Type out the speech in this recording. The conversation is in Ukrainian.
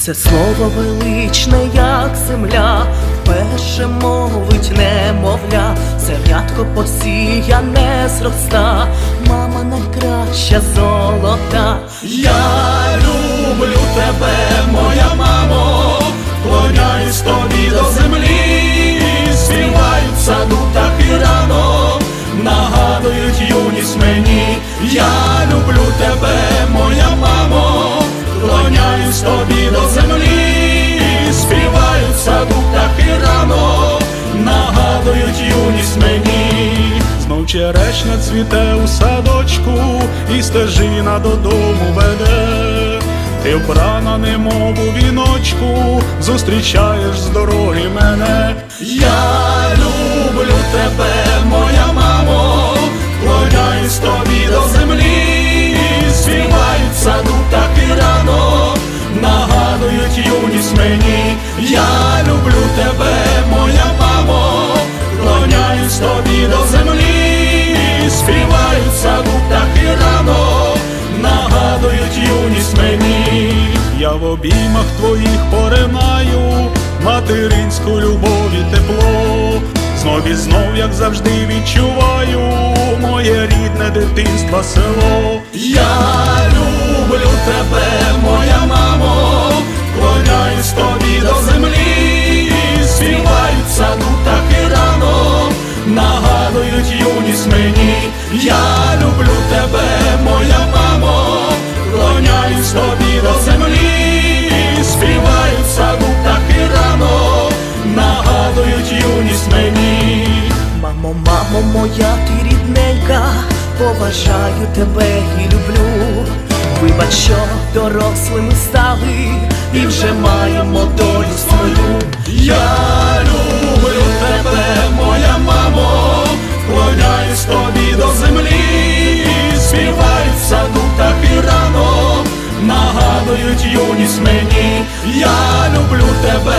Це слово величне, як земля, перше мовить немовля, зернятко посіяне зроста, мама найкраща золота. Я люблю тебе, моя мамо, вклоняюсь тобі до землі, співають в саду птахи рано, нагадують юність мені, я люблю тебе, черешня цвіте у садочку, і стежина додому веде. Ти вбрана, немов у віночку, зустрічаєш з дороги мене. Я люблю тебе, моя мамо, вклоняюсь тобі до землі, співають в саду птахи рано, нагадують юність мені. Я люблю тебе, обіймах твоїх поринаю, материнську любов і тепло. Знов і знов, як завжди, відчуваю моє рідне дитинство село. Я люблю Мамо, моя ти рідненька, поважаю тебе і люблю. Вибач, що дорослими стали і вже маємо долю свою. Я люблю тебе, моя мамо, вклоняюсь тобі до землі, співають в саду птахи рано, нагадують юність мені. Я люблю тебе,